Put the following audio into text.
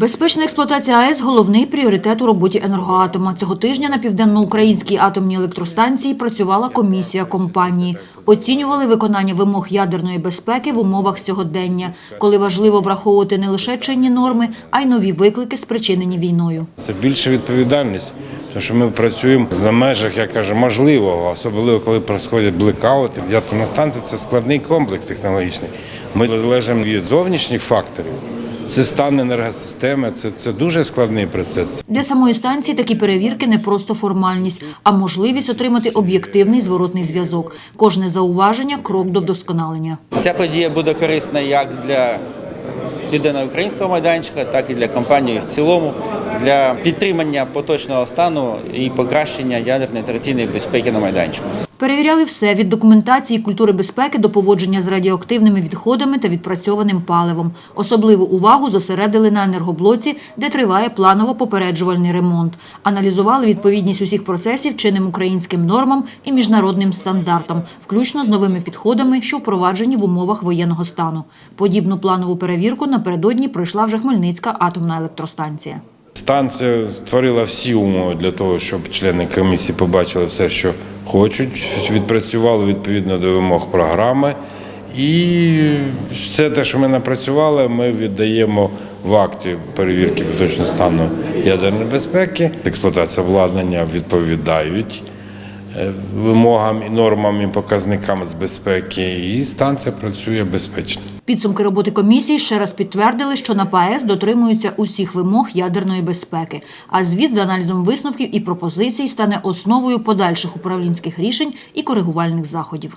Безпечна експлуатація АЕС – головний пріоритет у роботі енергоатома. Цього тижня на південноукраїнській атомній електростанції працювала комісія компанії. Оцінювали виконання вимог ядерної безпеки в умовах сьогодення, коли важливо враховувати не лише чинні норми, а й нові виклики, спричинені війною. Це більша відповідальність, тому що ми працюємо на межах, я кажу, можливого, особливо коли проходять блекаути. Атомна станція це складний комплекс технологічний. Ми залежимо від зовнішніх факторів. Це стан енергосистеми, це, це дуже складний процес. Для самої станції такі перевірки не просто формальність, а можливість отримати об'єктивний зворотний зв'язок. Кожне зауваження – крок до вдосконалення. Ця подія буде корисна як для південно-українського майданчика, так і для компанії в цілому для підтримання поточного стану і покращення ядерної територійної безпеки на майданчику. Перевіряли все від документації культури безпеки до поводження з радіоактивними відходами та відпрацьованим паливом. Особливу увагу зосередили на енергоблоці, де триває планово-попереджувальний ремонт. Аналізували відповідність усіх процесів чинним українським нормам і міжнародним стандартам, включно з новими підходами, що впроваджені в умовах воєнного стану. Подібну планову перевірку напередодні пройшла вже Хмельницька атомна електростанція. Станція створила всі умови для того, щоб члени комісії побачили все, що хочуть, відпрацювали відповідно до вимог програми. І все те, що ми напрацювали, ми віддаємо в акті перевірки поточного стану ядерної безпеки. Експлуатація обладнання відповідають е, вимогам і нормам і показникам з безпеки, і станція працює безпечно. Підсумки роботи комісії ще раз підтвердили, що на ПАЕС дотримуються усіх вимог ядерної безпеки. А звіт з аналізом висновків і пропозицій стане основою подальших управлінських рішень і коригувальних заходів.